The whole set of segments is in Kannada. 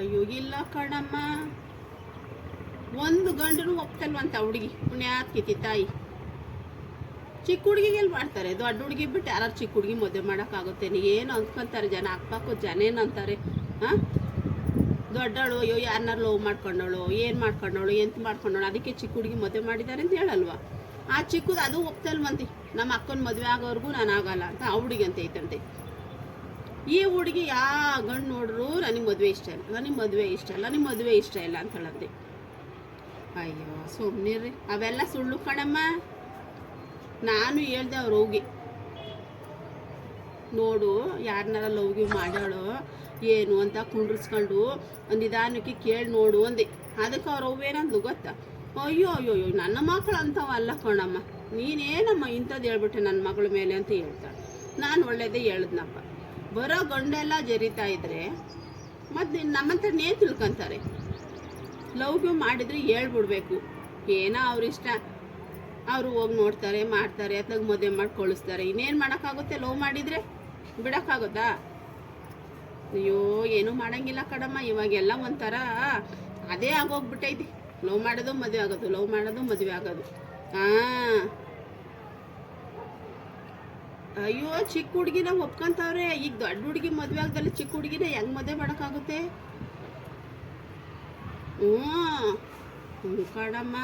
ಅಯ್ಯೋ, ಇಲ್ಲ ಕಣಮ್ಮ. ಒಂದು ಗಂಡನು ಒಪ್ತಲ್ವಂತ ಹುಡುಗಿ ಪುಣ್ಯಾತ್ಕಿತಿ ತಾಯಿ. ಚಿಕ್ಕ ಹುಡುಗಿಗೆ ಎಲ್ಲಿ ಮಾಡ್ತಾರೆ? ದೊಡ್ಡ ಹುಡುಗಿ ಬಿಟ್ಟು ಯಾರು ಚಿಕ್ಕ ಹುಡುಗಿ ಮದುವೆ ಮಾಡೋಕ್ಕಾಗುತ್ತೆ? ಏನು ಅಂದ್ಕೊಂತಾರೆ ಜನ? ಅಕ್ಕಪಕ್ಕ ಜನ ಏನಂತಾರೆ ಹಾಂ? ದೊಡ್ಡವಳು, ಅಯ್ಯೋ, ಯಾರನ್ನಾರು ಲವ್ ಮಾಡ್ಕೊಂಡವಳು, ಏನು ಮಾಡ್ಕೊಂಡವಳು, ಎಂತ ಮಾಡ್ಕೊಂಡವಳು, ಅದಕ್ಕೆ ಚಿಕ್ಕ ಹುಡುಗಿ ಮದುವೆ ಮಾಡಿದ್ದಾರೆ ಅಂತ ಹೇಳಲ್ವಾ? ಆ ಚಿಕ್ಕದು ಅದು ಒಪ್ತಲ್ವಂತಿ. ನಮ್ಮ ಅಕ್ಕನ ಮದುವೆ ಆಗೋವರೆಗೂ ನಾನು ಆಗಲ್ಲ ಅಂತ ಆ ಹುಡುಗಿ ಅಂತ ಐತಂತೆ ಈ ಹುಡುಗಿ ಯಾ ಗಂಡು ನೋಡ್ರು, ನನಗೆ ಮದುವೆ ಇಷ್ಟ ಇಲ್ಲ, ನನಗೆ ಮದುವೆ ಇಷ್ಟ ಇಲ್ಲ, ನನಗೆ ಮದುವೆ ಇಷ್ಟ ಇಲ್ಲ ಅಂತ ಹೇಳಂತೆ ಅಯ್ಯೋ ಸುಮ್ಮನಿರ್ರಿ ಅವೆಲ್ಲ ಸುಳ್ಳು ಕಣಮ್ಮ. ನಾನು ಹೇಳ್ದೆ ಅವ್ರು ಹೋಗಿ. ನೋಡು ಯಾರನ್ನಾರ ಲವ್ಗಿ ಮಾಡ್ಯಾಳು ಏನು ಅಂತ ಕುಂಡ್ರಿಸ್ಕೊಂಡು ನಿಧಾನಕ್ಕೆ ಕೇಳಿ ನೋಡು ಅಂದೆ. ಅದಕ್ಕೆ ಅವ್ರು ಅವೇನಂದ್ಲು ಗೊತ್ತಾ? ಅಯ್ಯೋ ಅಯ್ಯೋ ಅಯ್ಯೋ, ನನ್ನ ಮಕ್ಕಳು ಅಲ್ಲ ಕಣಮ್ಮ. ನೀನೇನಮ್ಮ ಇಂಥದ್ದು ಹೇಳ್ಬಿಟ್ಟೆ ನನ್ನ ಮಗಳ ಮೇಲೆ ಅಂತ ಹೇಳ್ತಾಳೆ. ನಾನು ಒಳ್ಳೇದೇ ಹೇಳಿದ್ನಪ್ಪ. ಬರೋ ಗೊಂಡೆಲ್ಲ ಜರಿತಾ ಇದ್ರೆ ಮತ್ತು ನಮ್ಮಂತನೇ ತಿಳ್ಕೊಂತಾರೆ. ಲವ್ಗೆ ಮಾಡಿದ್ರೆ ಹೇಳ್ಬಿಡ್ಬೇಕು. ಏನೋ ಅವ್ರ ಇಷ್ಟ. ಅವರು ಹೋಗಿ ನೋಡ್ತಾರೆ, ಮಾಡ್ತಾರೆ ಅಥವಾ ಮದುವೆ ಮಾಡಿ ಕಳಿಸ್ತಾರೆ. ಇನ್ನೇನು ಮಾಡೋಕ್ಕಾಗುತ್ತೆ ಲವ್ ಮಾಡಿದರೆ? ಬಿಡೋಕ್ಕಾಗುತ್ತಾ? ಅಯ್ಯೋ, ಏನೂ ಮಾಡೋಂಗಿಲ್ಲ ಕಡಮ್ಮ ಇವಾಗೆಲ್ಲ ಒಂಥರ ಅದೇ ಆಗೋಗ್ಬಿಟ್ಟೈತಿ. ಲವ್ ಮಾಡೋದು ಮದುವೆ ಆಗೋದು, ಲವ್ ಮಾಡೋದು ಮದುವೆ ಆಗೋದು. ಹಾಂ ಅಯ್ಯೋ, ಚಿಕ್ಕ ಹುಡುಗಿನ ಒಪ್ಕೊಂತಾವ್ರೆ. ಈಗ ದೊಡ್ಡ ಹುಡುಗಿ ಮದುವೆ ಆಗದಲ್ಲಿ ಚಿಕ್ಕ ಹುಡುಗಿನ ಹೆಂಗ್ ಮದುವೆ ಮಾಡೋಕ್ಕಾಗುತ್ತೆ? ಹ್ಞೂ. ಕಣಮ್ಮ.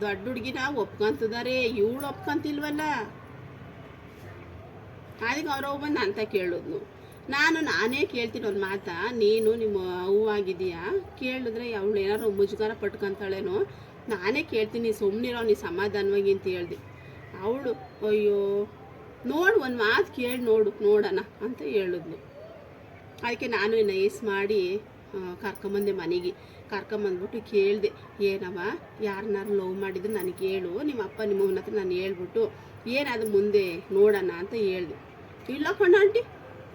ದೊಡ್ಡ ಹುಡುಗಿನ ಒಪ್ಕೊಂತಿದಾರೆ. ಇವಳು ಒಪ್ಕೊಂತಿಲ್ವಲ್ಲ? ಅದಕ್ಕೆ ಅವ್ರ ಬಂದು ಅಂತ ಕೇಳಿದ್ನು. ನಾನು, ನಾನೇ ಕೇಳ್ತೀನಿ ಒಂದು ಮಾತಾ. ನೀನು ನಿಮ್ಮ ಹೂವಾಗಿದೆಯಾ ಕೇಳಿದ್ರೆ ಅವಳು ಏನಾರು ಮುಜುಗಾರ ಪಟ್ಕೊಂತಾಳೇನೋ? ನಾನೇ ಕೇಳ್ತೀನಿ ಸುಮ್ಮನಿರೋ ನೀ ಸಮಾಧಾನವಾಗಿ ಅಂತ ಹೇಳ್ದೆ. ಅವಳು, ಅಯ್ಯೋ, ನೋಡು, ಒಂದು ಮಾತು ಕೇಳಿ ನೋಡು, ನೋಡೋಣ ಅಂತ ಹೇಳಿದ್ಲು. ಅದಕ್ಕೆ ನಾನು ನೈಸ್ ಮಾಡಿ ಕರ್ಕೊಂಬಂದೆ ಮನೆಗೆ. ಕರ್ಕೊಂಬಂದ್ಬಿಟ್ಟು ಕೇಳಿದೆ ಏನವ ಯಾರನ್ನಾರು ಲವ್ ಮಾಡಿದ್ರು ನನಗೆ ಹೇಳು, ನಿಮ್ಮ ಅಪ್ಪ ನಿಮ್ಮವನ ಹತ್ರ ನಾನು ಹೇಳ್ಬಿಟ್ಟು ಏನಾದ್ರು ಮುಂದೆ ನೋಡೋಣ ಅಂತ ಹೇಳ್ದೆ. ಇಲ್ಲ ಕಣ್ಣ ಆಂಟಿ,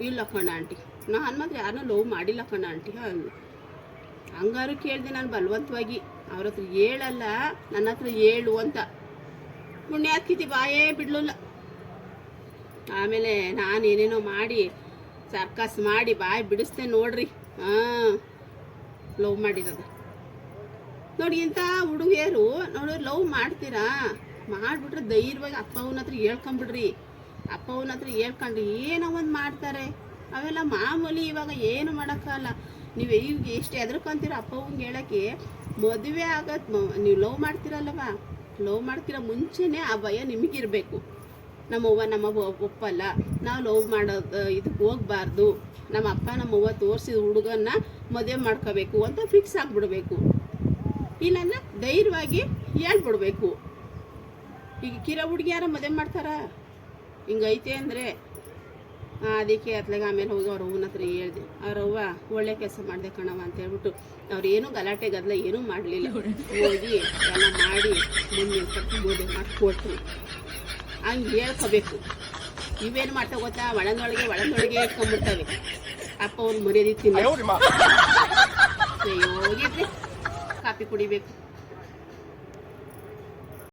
ಇಲ್ಲ ಕಣ ಆಂಟಿ. ನಾನು ಮಾತ್ರ ಯಾರನ್ನೂ ಲವ್ ಮಾಡಿಲ್ಲ ಕಣ್ಣ ಆಂಟಿ ಅಂದ್ಲು. ಹಂಗಾರು ಕೇಳಿದೆ ನಾನು ಬಲವಂತವಾಗಿ, ಅವ್ರ ಹತ್ರ ಹೇಳಲ್ಲ, ನನ್ನ ಹತ್ರ ಹೇಳು ಅಂತ. ಪುಣ್ಯಾತ್ಕಿತಿ ಬಾಯೇ ಬಿಡ್ಲಿಲ್ಲ. ಆಮೇಲೆ ನಾನು ಏನೇನೋ ಮಾಡಿ ಸರ್ಕಸ್ ಮಾಡಿ ಬಾಯಿ ಬಿಡಿಸ್ತೇನೆ ನೋಡ್ರಿ. ಹಾಂ ಲವ್ ಮಾಡಿರೋದು. ನೋಡಿ ಇಂಥ ಹುಡುಗಿಯರು ನೋಡಿ ಲವ್ ಮಾಡ್ತೀರಾ? ಮಾಡಿಬಿಟ್ರೆ ಧೈರ್ಯವಾಗಿ ಅಪ್ಪ ಅವನ ಹತ್ರ ಹೇಳ್ಕೊಂಬಿಡ್ರಿ. ಅಪ್ಪ ಅವನ ಹತ್ರ ಹೇಳ್ಕೊಂಡ್ರಿ ಏನೋ ಒಂದು ಮಾಡ್ತಾರೆ. ಅವೆಲ್ಲ ಮಾಮೂಲಿ ಇವಾಗ ಏನು ಮಾಡೋಕ್ಕಲ್ಲ. ನೀವು ಈಗ ಎಷ್ಟು ಹೆದರ್ಕೊಂತೀರ ಅಪ್ಪ ಅವ್ನಿಗೆ ಹೇಳೋಕ್ಕೆ. ಮದುವೆ ಆಗತ್ತೆ ನೀವು ಲವ್ ಮಾಡ್ತೀರಲ್ಲವ ಲವ್ ಮಾಡ್ತಿರೋ ಮುಂಚೆನೇ ಆ ಭಯ ನಿಮಗಿರಬೇಕು. ನಮ್ಮವ್ವ ನಮ್ಮವ್ವ ಒಪ್ಪಲ್ಲ. ನಾವು ಲವ್ ಮಾಡೋದು ಇದಕ್ಕೆ ಹೋಗ್ಬಾರ್ದು. ನಮ್ಮ ಅಪ್ಪ ನಮ್ಮವ್ವ ತೋರಿಸಿದ ಹುಡುಗನ್ನ ಮದುವೆ ಮಾಡ್ಕೋಬೇಕು ಅಂತ ಫಿಕ್ಸ್ ಆಗಿಬಿಡ್ಬೇಕು. ಇಲ್ಲಾಂದ್ರೆ ಧೈರ್ಯವಾಗಿ ಹೇಳ್ಬಿಡ್ಬೇಕು. ಈಗ ಕಿರ ಹುಡುಗಿಯಾರ ಮದುವೆ ಮಾಡ್ತಾರ? ಹಿಂಗೈತೆ ಅಂದರೆ ಅದಕ್ಕೆ ಅತ್ಲಾಗ ಆಮೇಲೆ ಹೋಗಿ ಅವ್ರ ಅವ್ವನ ಹತ್ರ ಹೇಳ್ದೆ ಅವ್ರವ್ವ ಒಳ್ಳೆ ಕೆಲಸ ಮಾಡಿದೆ ಕಣವ ಅಂತ ಹೇಳ್ಬಿಟ್ಟು ಅವ್ರು ಏನೂ ಗಲಾಟೆ ಗದ್ದಲ ಏನೂ ಮಾಡಲಿಲ್ಲ. ಹೋಗಿ ಎಲ್ಲ ಮಾಡಿ ಮುಂದೆ ಮಾಡಿ ಮಾಡಿಕೊಟ್ರು ಹಂಗೆ ಹೇಳ್ಕೋಬೇಕು. ಇವೇನು ಮಾಡ್ತಾ ಗೊತ್ತಾ? ಒಳನೊಳಗೆ ಒಳನೊಳಗೆ ಇಟ್ಕೊಂಡ್ಬಿಡ್ತವೆ. ಅಪ್ಪ ಅವ್ರು ಮರ್ಯಾದೆ ತಿನ್ನ ಹೋಗಿದ್ರಿ ಕಾಫಿ ಕುಡಿಬೇಕು.